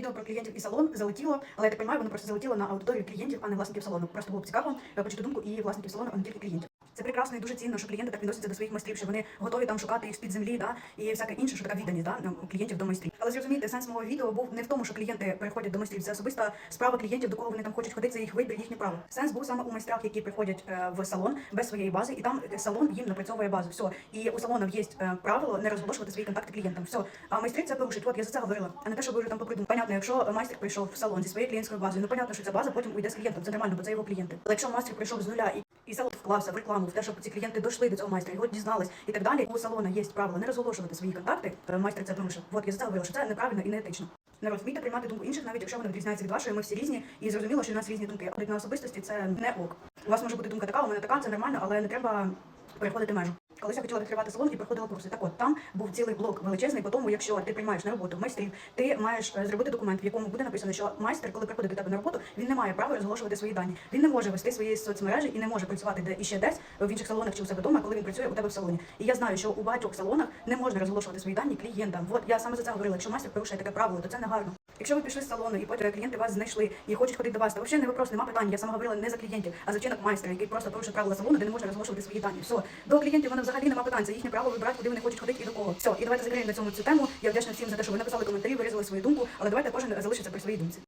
Відео про клієнтів і салон залетіло, але я так розумію, воно просто залетіло на аудиторію клієнтів, а не власників салону. Просто було б цікаво е, почути думку і власників салону, а не тільки клієнтів. Це прекрасно і дуже цінно, що клієнти так відносяться до своїх майстрів, що вони готові там шукати їх з-під землі, да, і всяке інше, що така відданість да, ну, клієнтів до майстрів. Але зрозумійте, сенс мого відео був не в тому, що клієнти переходять до майстрів. Це особиста справа клієнтів, до кого вони там хочуть ходити, це їх вибір, їхнє право. Сенс був саме у майстрах, які приходять е, в салон без своєї бази, і там салон їм напрацьовує базу. Все. І у салонів є е, правило не розголошувати свої контакти клієнтам. Все. А майстри це порушують. От я за це говорила. А не те, що ви вже там попридумали. Понятно, якщо майстер прийшов в салон зі своєю клієнтською базою, ну понятно, що ця база потім уйде з клієнтом. Це нормально, бо це його клієнти. Але якщо майстер прийшов з нуля і і салон вклався в рекламу, в те, щоб ці клієнти дійшли до цього майстра, його дізнались і так далі. У салона є правило не розголошувати свої контакти. е, Майстер це порушив. От я за це говорила, що це неправильно і не етично. Не розумійте приймати думку інших, навіть якщо вони відрізняються від вашої, ми всі різні, і зрозуміло, що у нас різні думки. Одна на особистості це не ок. У вас може бути думка така, у мене така, це нормально, але не треба переходити межу. Колись я хотіла відкривати салон і проходила курси. Так от там був цілий блок величезний, по тому, якщо ти приймаєш на роботу майстрів, ти маєш е, зробити документ, в якому буде написано, що майстер, коли приходить до тебе на роботу, він не має права розголошувати свої дані. Він не може вести свої соцмережі і не може працювати де іще десь в інших салонах чи у себе вдома, коли він працює у тебе в салоні. І я знаю, що у багатьох салонах не можна розголошувати свої дані клієнтам. От я саме за це говорила. Якщо майстер порушує таке правило, то це не гарно. Якщо ви пішли з салону і потім клієнти вас знайшли і хочуть ходити до вас, то взагалі не вопрос, нема питань. Я сама говорила не за клієнтів, а за вчинок майстра, який просто порушує правила салону, де не може розголошувати свої дані. Все, до клієнтів вони взагалі нема питань. Це їхнє право вибирати, куди вони хочуть ходити і до кого. Все, і давайте закриємо на цьому цю тему. Я вдячна всім за те, що ви написали коментарі, вирізали свою думку, але давайте кожен залишиться при своїй думці.